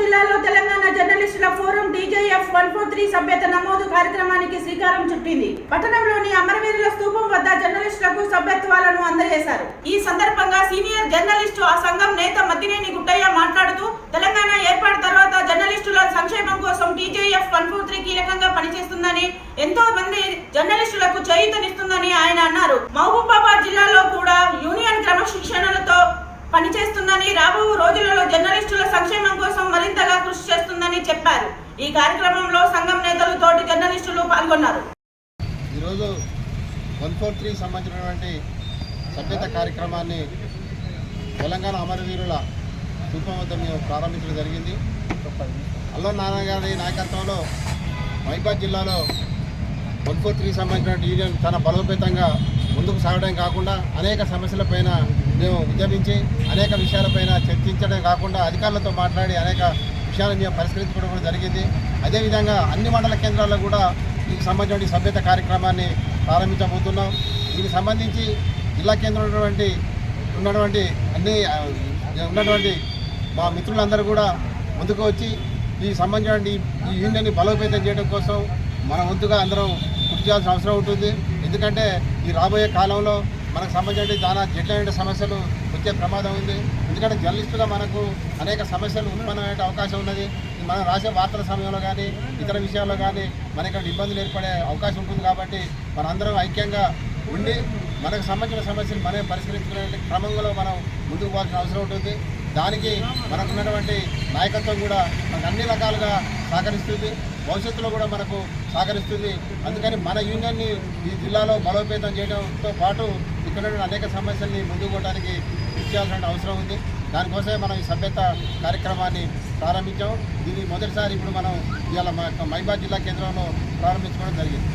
జిల్లాలో తెలంగాణ జర్నలిస్టుల forum DJF one four three సభ్యత నమోదు కార్యక్రమానికి శ్రీకారం చుట్టింది. పట్టణంలోని అమరవీరుల స్థూపం వద్ద జర్నలిస్టులకు సభ్యత్వాలను అందజేశారు. ఈ సందర్భంగా సీనియర్ జర్నలిస్టు ఆ సంఘం నేత మద్దినేని గుట్టయ్య మాట్లాడుతూ తెలంగాణ ఏర్పాటు తర్వాత జర్నలిస్టుల సంక్షేమం కోసం డీజేఎఫ్ వన్ ఫోర్ త్రీ కీలకంగా పనిచేస్తుందని ఎంతో మంది జర్నలిస్టులకు చేయూతనిస్తుందని ఆయన అన్నారు. మహబూబాబాద్ జిల్లాలో కూడా యూనియన్ క్రమశిక్షణలతో పనిచేస్తుందని రాబో రోజులలో జర్నలిస్టుల సంక్షేమం కోసం మరింతగా కృషి చేస్తుందని చెప్పారు. ఈ కార్యక్రమంలో సంఘం నేతలు తోటి జర్నలిస్టులు పాల్గొన్నారు. ఈరోజు వన్ ఫోర్ త్రీ సంబంధించినటువంటి సభ్యత కార్యక్రమాన్ని తెలంగాణ అమరవీరుల స్థూపం వద్ద మేము ప్రారంభించడం జరిగింది. అల్లో నారాయణ గారి నాయకత్వంలో మహిబాద్ జిల్లాలో వన్ ఫోర్ త్రీ సంబంధించిన యూనియన్ చాలా బలోపేతంగా ముందుకు సాగడం కాకుండా అనేక సమస్యలపైన మేము ఉద్యమించి అనేక విషయాలపైన చర్చించడం కాకుండా అధికారులతో మాట్లాడి అనేక విషయాలను మేము పరిష్కరించుకోవడం కూడా జరిగింది. అదేవిధంగా అన్ని మండల కేంద్రాల్లో కూడా దీనికి సంబంధించిన సభ్యత కార్యక్రమాన్ని ప్రారంభించబోతున్నాం. దీనికి సంబంధించి జిల్లా కేంద్రంలో ఉన్నటువంటి ఉన్నటువంటి అన్ని ఉన్నటువంటి మా మిత్రులందరూ కూడా ముందుకు వచ్చి ఈ సంబంధించిన ఈ యూనియన్ని బలోపేతం చేయడం కోసం మన వంతుగా అందరం కృషి చేయాల్సిన అవసరం ఉంటుంది. ఎందుకంటే ఈ రాబోయే కాలంలో మనకు సంబంధించిన చాలా జటిలమైన సమస్యలు వచ్చే ప్రమాదం ఉంది. ఎందుకంటే జర్నలిస్టుగా మనకు అనేక సమస్యలు ఉత్పన్నమయ్యే అవకాశం ఉన్నది. మనం రాసే వార్తల సమయంలో కానీ ఇతర విషయాల్లో కానీ మనకి ఇబ్బందులు ఏర్పడే అవకాశం ఉంటుంది కాబట్టి మనందరం ఐక్యంగా ఉండి మనకు సంబంధించిన సమస్యలు మనమే పరిష్కరించుకునే క్రమంలో మనం ముందుకు పోవాల్సిన అవసరం ఉంటుంది. దానికి మనకున్నటువంటి నాయకత్వం కూడా మనకు అన్ని రకాలుగా సహకరిస్తుంది. భవిష్యత్తులో కూడా మనకు సహకరిస్తుంది. అందుకని మన యూనియన్ని ఈ జిల్లాలో బలోపేతం చేయడంతో పాటు ఇక్కడ అనేక సమస్యల్ని ముందుకోవడానికి ఇచ్చేయాల్సిన కృషి చేయాల్సిన అవసరం ఉంది. దానికోసమే మనం ఈ సభ్యత కార్యక్రమాన్ని ప్రారంభించాం. దీన్ని మొదటిసారి ఇప్పుడు మనం ఇవాళ మైబాద్ జిల్లా కేంద్రంలో ప్రారంభించుకోవడం జరిగింది.